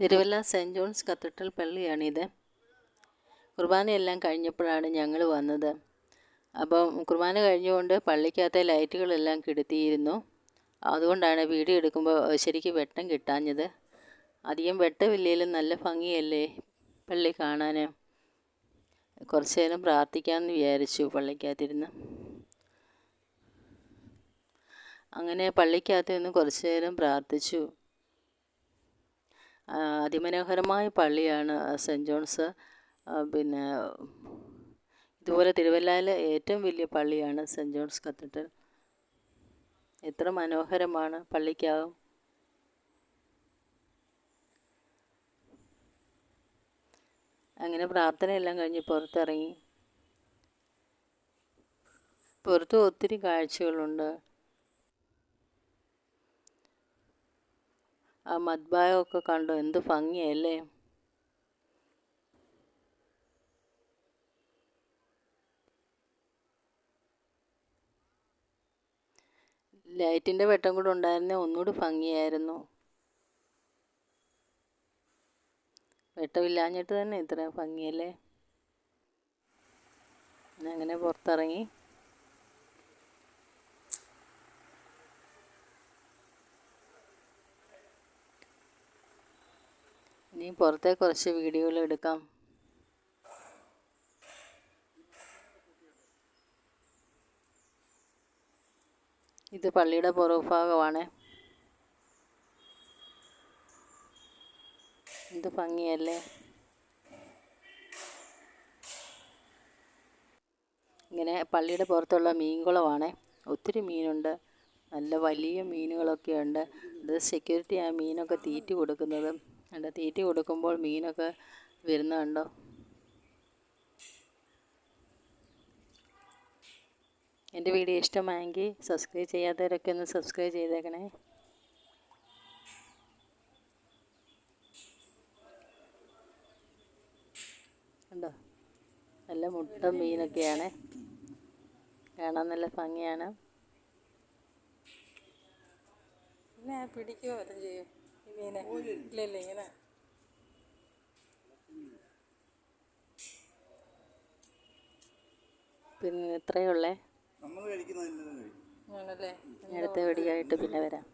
Thiruvalla Saint John's Cathedral പള്ളിയാണിത്. കുർബാനയെല്ലാം കഴിഞ്ഞപ്പോഴാണ് ഞങ്ങൾ വന്നത്. അപ്പം കുർബാന കഴിഞ്ഞുകൊണ്ട് പള്ളിക്കകത്തെ ലൈറ്റുകളെല്ലാം കെടുത്തിയിരുന്നു. അതുകൊണ്ടാണ് വീഡിയോ എടുക്കുമ്പോൾ ശരിക്കും വെട്ടം കിട്ടാഞ്ഞത്. അധികം വെട്ടമില്ലെങ്കിലും നല്ല ഭംഗിയല്ലേ പള്ളി കാണാൻ കുറച്ച് നേരം പ്രാർത്ഥിക്കാമെന്ന് വിചാരിച്ചു പള്ളിക്കകത്തിരുന്ന്. അങ്ങനെ പള്ളിക്കകത്ത് നിന്ന് കുറച്ച് നേരം പ്രാർത്ഥിച്ചു. അതിമനോഹരമായ പള്ളിയാണ് സെന്റ് ജോൺസ്. പിന്നെ ഇതുപോലെ തിരുവല്ലയിലെ ഏറ്റവും വലിയ പള്ളിയാണ് സെന്റ് ജോൺസ് കത്തീഡ്രൽ. എത്ര മനോഹരമാണ് പള്ളിക്കകം അങ്ങനെ പ്രാർത്ഥനയെല്ലാം കഴിഞ്ഞ് പുറത്തിറങ്ങി. പുറത്ത് ഒത്തിരി കാഴ്ചകളുണ്ട്. ആ മദ്ഭായമൊക്കെ കണ്ടോ? എന്ത് ഭംഗിയല്ലേ ലൈറ്റിന്റെ വെട്ടം കൂടെ ഉണ്ടായിരുന്നെ ഒന്നുകൂടി ഭംഗിയായിരുന്നു. വെട്ടമില്ലാഞ്ഞിട്ട് തന്നെ ഇത്ര ഭംഗിയല്ലേ? അങ്ങനെ പുറത്തിറങ്ങി. ഇനി പുറത്തെ കുറച്ച് വീഡിയോകൾ എടുക്കാം. ഇത് പള്ളിയുടെ പുറഭാഗമാണ്. എന്ത് ഭംഗിയല്ലേ? ഇങ്ങനെ പള്ളിയുടെ പുറത്തുള്ള മീൻകുളമാണ്. ഒത്തിരി മീനുണ്ട്. നല്ല വലിയ മീനുകളൊക്കെ ഉണ്ട് ഇത് സെക്യൂരിറ്റി ആ മീനൊക്കെ തീറ്റി കൊടുക്കുന്നത്. കണ്ടോ തീറ്റി കൊടുക്കുമ്പോൾ മീനൊക്കെ വരുന്ന കണ്ടോ? എന്റെ വീഡിയോ ഇഷ്ടമായെങ്കിൽ സബ്സ്ക്രൈബ് ചെയ്യാത്തവരൊക്കെ ഒന്ന് സബ്സ്ക്രൈബ് ചെയ്തേക്കണേ. കണ്ടോ? നല്ല മുട്ട മീനൊക്കെയാണ്. കാണാൻ നല്ല ഭംഗിയാണ്. പിന്നെ പിടിക്കുകയോ അതും ചെയ്യും? മീനെ ഇല്ലല്ല ഇല്ല ഇങ്ങനെ. പിന്നെ ഇത്രയേ ഉള്ളേ? നമ്മൾ ആണല്ലേ? അടുത്ത വെടിയായിട്ട് പിന്നെ വരാം.